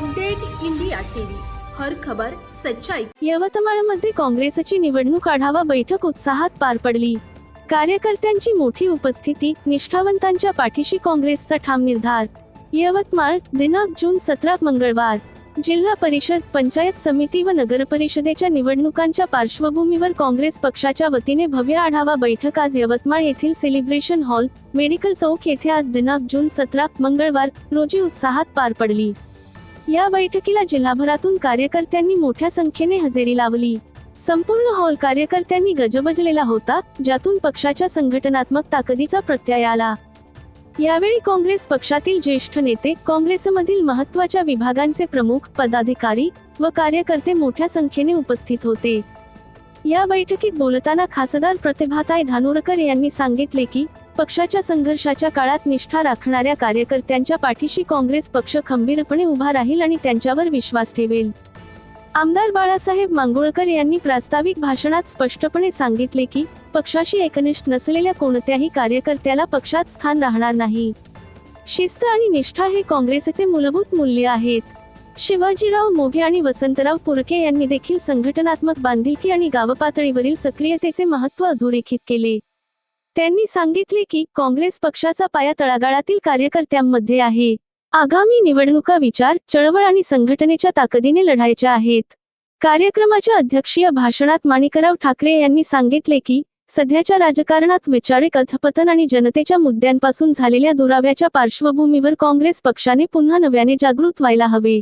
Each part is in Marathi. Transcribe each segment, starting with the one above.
Update India TV. हर खबर सच्चाई. यवतमाळमध्ये काँग्रेसची निवडणूक आढावा बैठक उत्साहात पार पडली. कार्यकर्त्यांची मोठी उपस्थिती निष्ठावंतांच्या पाठीशी काँग्रेसचा ठाम निर्धार. यवतमाळ दिनांक जून सतरा मंगळवार. जिल्हा परिषद पंचायत समिती व नगरपरिषदेच्या निवडणुकांच्या पार्श्वभूमीवर काँग्रेस पक्षाच्या वतीने भव्य आढावा बैठक आज यवतमाळ येथील सेलिब्रेशन हॉल मेडिकल चौक येथे आज दिनांक जून सतरा मंगळवार रोजी उत्साहात पार पडली. या बैठकीला जिल्हाभरातून कार्यकर्त्यांनी मोठ्या संख्येने हजेरी लावली. संपूर्ण हॉल कार्यकर्त्यांनी गजबजलेला होता ज्यातून पक्षाच्या संघटनात्मक ताकदीचा प्रत्यय आला. यावेळी काँग्रेस पक्षातील ज्येष्ठ नेते काँग्रेसमधील महत्त्वाच्या विभागांचे प्रमुख पदाधिकारी व कार्यकर्ते मोठ्या संख्येने उपस्थित होते. या बैठकीत बोलताना खासदार प्रतिभाताई धानोरकर यांनी सांगितले की पक्षाच्या संघर्षाच्या काळात निष्ठा राखणाऱ्या कार्यकर्त्यांच्या पाठीशी काँग्रेस पक्ष खंबीरपणे उभा राहील आणि त्यांच्यावर विश्वास ठेवेल. आमदार बाळासाहेब मांगोळकर यांनी प्रास्ताविक भाषणात स्पष्टपणे सांगितले की पक्षाशी एकनिष्ठ नसलेल्या कोणत्याही कार्यकर्त्याला पक्षात स्थान राहणार नाही. शिस्त आणि निष्ठा हे काँग्रेसचे मूलभूत मूल्य आहेत. शिवाजीराव मोघे आणि वसंतराव पुरके यांनी देखील संघटनात्मक बांधिलकी आणि गावपातळीवरील सक्रियतेचे महत्त्व अधोरेखित केले. त्यांनी सांगितले की काँग्रेस पक्षाचा पाया तळागाळातील कार्यकर्त्यांमध्ये आहे. आगामी निवडणुका विचार चळवळ आणि संघटनेच्या ताकदीने लढायच्या आहेत. कार्यक्रमाच्या अध्यक्षीय भाषणात माणिकराव ठाकरे यांनी सांगितले की सध्याच्या राजकारणात वैचारिक अधपतन आणि जनतेच्या मुद्द्यांपासून झालेल्या दुराव्याच्या पार्श्वभूमीवर काँग्रेस पक्षाने पुन्हा नव्याने जागृत व्हायला हवे.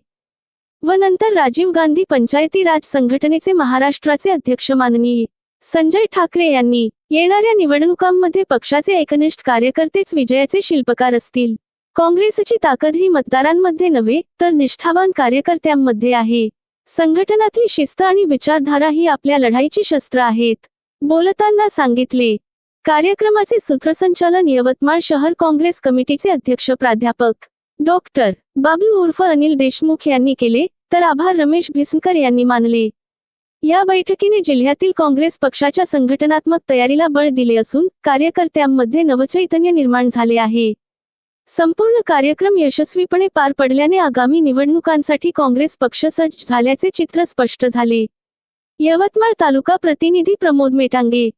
व नंतर राजीव गांधी पंचायती राज संघटनेचे महाराष्ट्राचे अध्यक्ष माननीय संजय ठाकरे यांनी येणाऱ्या निवडणुकांमध्ये पक्षाचे एकनिष्ठ कार्यकर्तेच विजयाचे शिल्पकार असतील. काँग्रेसची ताकद ही मतदारांमध्ये नव्हे तर निष्ठावान कार्यकर्त्यांमध्ये आहे. संघटनातली शिस्त आणि विचारधारा ही आपल्या लढाईची शस्त्र आहेत. बोलताना सांगितले कार्यक्रमाचे सूत्रसंचालन यवतमाळ शहर काँग्रेस कमिटीचे अध्यक्ष प्राध्यापक डॉक्टर बाबलू उर्फ अनिल देशमुख यांनी केले तर आभार रमेश भिसनकर यांनी मानले. या बैठकीने जिल्ह्यातील काँग्रेस पक्षाच्या संघटनात्मक तयारीला बळ दिले असून कार्यकर्त्यांमध्ये नवचैतन्य निर्माण झाले आहे. संपूर्ण कार्यक्रम यशस्वीपणे पार पडल्याने आगामी निवडणुकांसाठी काँग्रेस पक्ष सज्ज झाल्याचे चित्र स्पष्ट झाले. यवतमाळ तालुका प्रतिनिधी प्रमोद मेटांगे